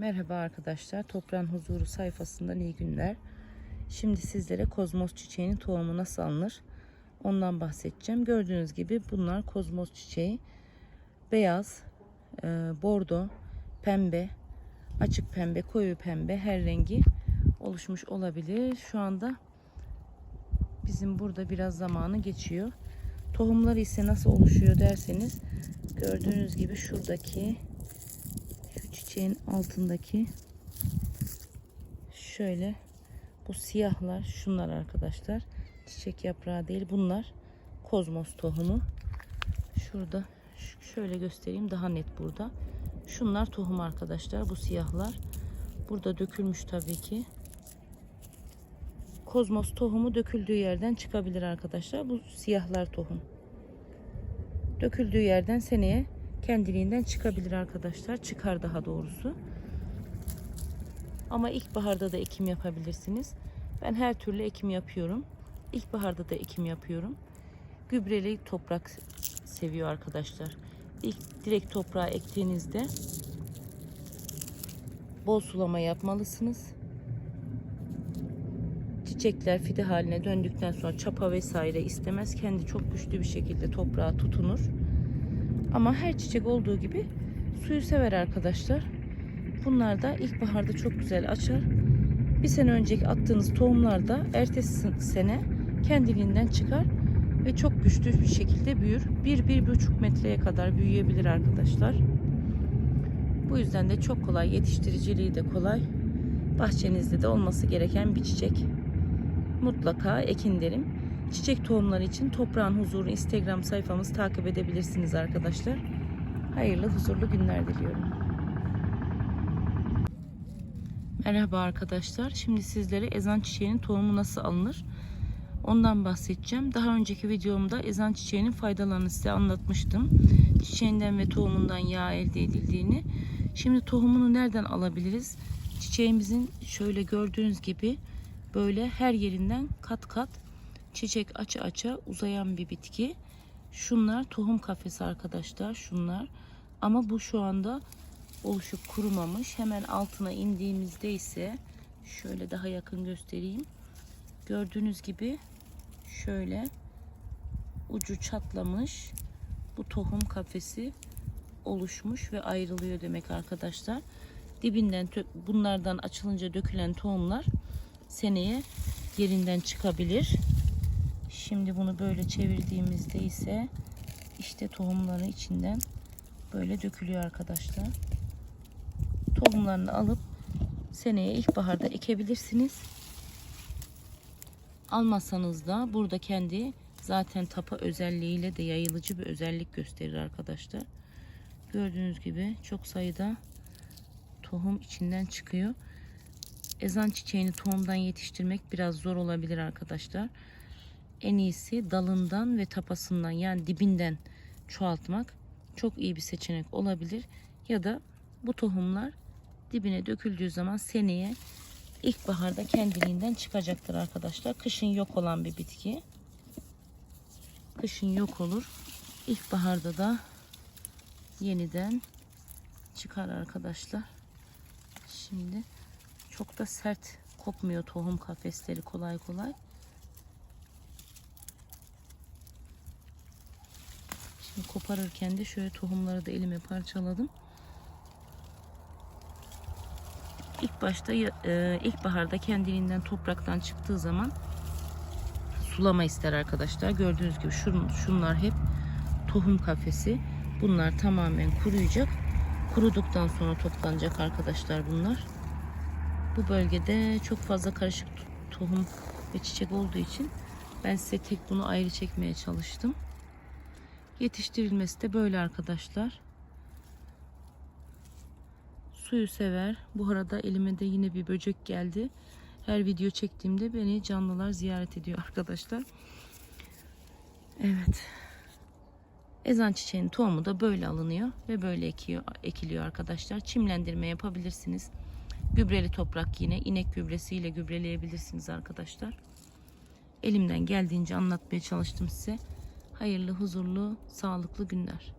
Merhaba arkadaşlar. Toprağın Huzuru sayfasından iyi günler. Şimdi sizlere kozmos çiçeğinin tohumu nasıl alınır? Ondan bahsedeceğim. Gördüğünüz gibi bunlar kozmos çiçeği. Beyaz, e, bordo, pembe, açık pembe, koyu pembe her rengi oluşmuş olabilir. Şu anda bizim burada biraz zamanı geçiyor. Tohumları ise nasıl oluşuyor derseniz gördüğünüz gibi şuradaki şu çiçeğin altındaki şöyle bu siyahlar şunlar arkadaşlar. Çiçek yaprağı değil bunlar kozmos tohumu. Şurada şöyle göstereyim daha net burada. Şunlar tohum arkadaşlar bu siyahlar. Burada dökülmüş tabii ki. Kozmos tohumu döküldüğü yerden çıkabilir arkadaşlar. Bu siyahlar tohum. Döküldüğü yerden seneye kendiliğinden çıkabilir arkadaşlar. Çıkar daha doğrusu. Ama ilkbaharda da ekim yapabilirsiniz. Ben her türlü ekim yapıyorum. İlkbaharda da ekim yapıyorum. Gübreli toprak seviyor arkadaşlar. İlk direkt toprağa ektiğinizde bol sulama yapmalısınız. Çiçekler fide haline döndükten sonra çapa vesaire istemez. Kendi çok güçlü bir şekilde toprağa tutunur. Ama her çiçek olduğu gibi suyu sever arkadaşlar. Bunlar da ilkbaharda çok güzel açar. Bir sene önceki attığınız tohumlar da ertesi sene kendiliğinden çıkar ve çok güçlü bir şekilde büyür. 1-1,5 metreye kadar büyüyebilir arkadaşlar. Bu yüzden de çok kolay, yetiştiriciliği de kolay. Bahçenizde de olması gereken bir çiçek. Mutlaka ekin derim. Çiçek tohumları için Toprağın Huzuru Instagram sayfamızı takip edebilirsiniz arkadaşlar. Hayırlı, huzurlu günler diliyorum. Merhaba arkadaşlar. Şimdi sizlere ezan çiçeğinin tohumu nasıl alınır? Ondan bahsedeceğim. Daha önceki videomda ezan çiçeğinin faydalarını size anlatmıştım. Çiçeğinden ve tohumundan yağ elde edildiğini. Şimdi tohumunu nereden alabiliriz? Çiçeğimizin şöyle gördüğünüz gibi böyle her yerinden kat kat çiçek açı açı uzayan bir bitki. Şunlar tohum kafesi arkadaşlar. Şunlar. Ama bu şu anda oluşup kurumamış. Hemen altına indiğimizde ise şöyle daha yakın göstereyim. Gördüğünüz gibi şöyle ucu çatlamış bu tohum kafesi oluşmuş ve ayrılıyor demek arkadaşlar. Dibinden bunlardan açılınca dökülen tohumlar seneye yerinden çıkabilir. Şimdi bunu böyle çevirdiğimizde ise işte tohumları içinden böyle dökülüyor arkadaşlar. Tohumlarını alıp seneye ilkbaharda ekebilirsiniz. Almazsanız da burada kendi zaten tapa özelliğiyle de yayılıcı bir özellik gösterir arkadaşlar. Gördüğünüz gibi çok sayıda tohum içinden çıkıyor. Ezan çiçeğini tohumdan yetiştirmek biraz zor olabilir arkadaşlar. En iyisi dalından ve tapasından yani dibinden çoğaltmak çok iyi bir seçenek olabilir. Ya da bu tohumlar dibine döküldüğü zaman seneye ilkbaharda kendiliğinden çıkacaktır arkadaşlar. Kışın yok olan bir bitki. Kışın yok olur. İlkbaharda da yeniden çıkar arkadaşlar. Şimdi çok da sert kopmuyor tohum kafesleri kolay kolay. Koparırken de şöyle tohumları da elime parçaladım. İlk başta e, ilkbaharda kendiliğinden topraktan çıktığı zaman sulama ister arkadaşlar. Gördüğünüz gibi şun, şunlar hep tohum kafesi. Bunlar tamamen kuruyacak. Kuruduktan sonra toplanacak arkadaşlar bunlar. Bu bölgede çok fazla karışık tohum ve çiçek olduğu için ben size tek bunu ayrı çekmeye çalıştım. Yetiştirilmesi de böyle arkadaşlar. Suyu sever. Bu arada elime de yine bir böcek geldi. Her video çektiğimde beni canlılar ziyaret ediyor arkadaşlar. Evet. Ezan çiçeğinin tohumu da böyle alınıyor ve böyle ekiyor, ekiliyor arkadaşlar. Çimlendirme yapabilirsiniz. Gübreli toprak yine inek gübresiyle gübreleyebilirsiniz arkadaşlar. Elimden geldiğince anlatmaya çalıştım size. Hayırlı, huzurlu, sağlıklı günler.